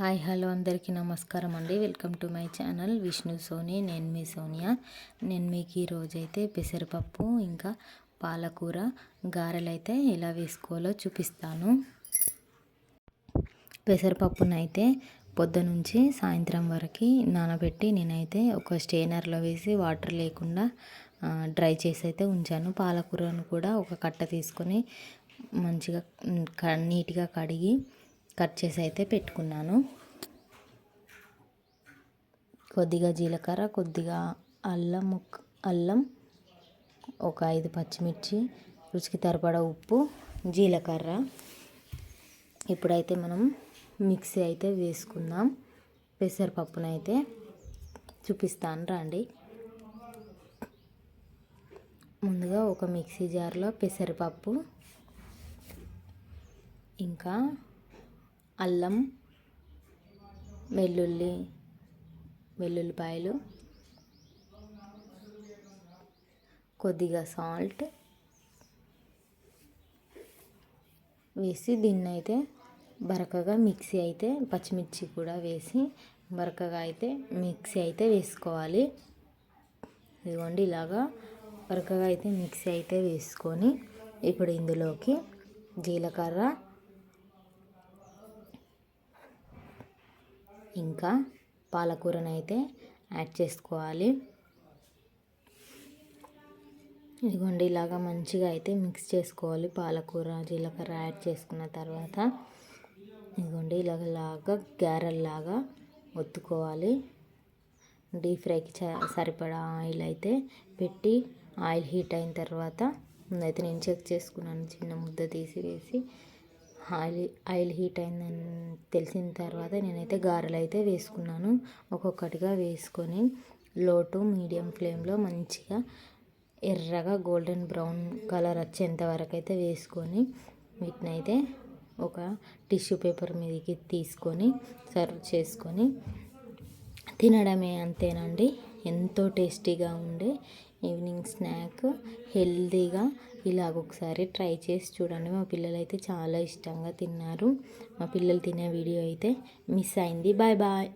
Hi hello అందరికీ నమస్కారం అండి. Welcome to my channel. Vishnu Soni నేను మీ సోనియా. నేను మీకు ఈరోజు అయితే పెసరపప్పు ఇంకా పాలకూర గారెలు అయితే ఎలా వేసుకోవాలో చూపిస్తాను. పెసరపప్పునైతే పొద్దునుంచి సాయంత్రం వరకు నానబెట్టి నేనైతే ఒక స్టేనర్లో వేసి వాటర్ లేకుండా డ్రై చేసి అయితే ఉంచాను. పాలకూరను కూడా ఒక కట్ట తీసుకొని మంచిగా నీట్గా కడిగి కట్ చేసి అయితే పెట్టుకున్నాను. కొద్దిగా జీలకర్ర కొద్దిగా అల్లం అల్లం ఒక ఐదు పచ్చిమిర్చి రుచికి తరపడా ఉప్పు జీలకర్ర. ఇప్పుడైతే మనం మిక్సీ అయితే వేసుకుందాం. పెసరపప్పునైతే చూపిస్తాను రండి. ముందుగా ఒక మిక్సీ జార్లో పెసరపప్పు ఇంకా అల్లం వెల్లుల్లి వెల్లుల్లిపాయలు కొద్దిగా సాల్ట్ వేసి దీన్ని అయితే బరకగా మిక్సీ అయితే పచ్చిమిర్చి కూడా వేసి బరకగా అయితే మిక్సీ అయితే వేసుకోవాలి. ఇదిగోండి ఇలాగా బరకగా అయితే మిక్సీ అయితే వేసుకొని ఇప్పుడు ఇందులోకి జీలకర్ర ఇంకా పాలకూరనైతే అయితే యాడ్ చేసుకోవాలి. ఇదిగోండి ఇలాగా మంచిగా అయితే మిక్స్ చేసుకోవాలి. పాలకూర జీలకర్ర యాడ్ చేసుకున్న తర్వాత ఇదిగోండి ఇలాగలాగా గ్యారెల్లాగా ఒత్తుకోవాలి. డీప్ ఫ్రైకి సరిపడా ఆయిల్ అయితే పెట్టి ఆయిల్ హీట్ అయిన తర్వాత ముందైతే నేను చెక్ చేసుకున్నాను చిన్న ముద్ద తీసి వేసి ఆయిల్ ఆయిల్ హీట్ అయిందని తెలిసిన తర్వాత నేనైతే గారెలు అయితే వేసుకున్నాను. ఒక్కొక్కటిగా వేసుకొని లో టు మీడియం ఫ్లేమ్లో మంచిగా ఎర్రగా గోల్డెన్ బ్రౌన్ కలర్ వచ్చేంత వరకు అయితే వేసుకొని వీటిని అయితే ఒక టిష్యూ పేపర్ మీదకి తీసుకొని సర్వ్ చేసుకొని తినడమే అంతేనండి. ఎంతో టేస్టీగా ఉండే ఈవినింగ్ స్నాక్ హెల్తీగా ఇలాగ ఒకసారి ట్రై చేసి చూడండి. మా పిల్లలు అయితే చాలా ఇష్టంగా తిన్నారు. మా పిల్లలు తినే వీడియో అయితే మిస్ అయింది. Bye bye.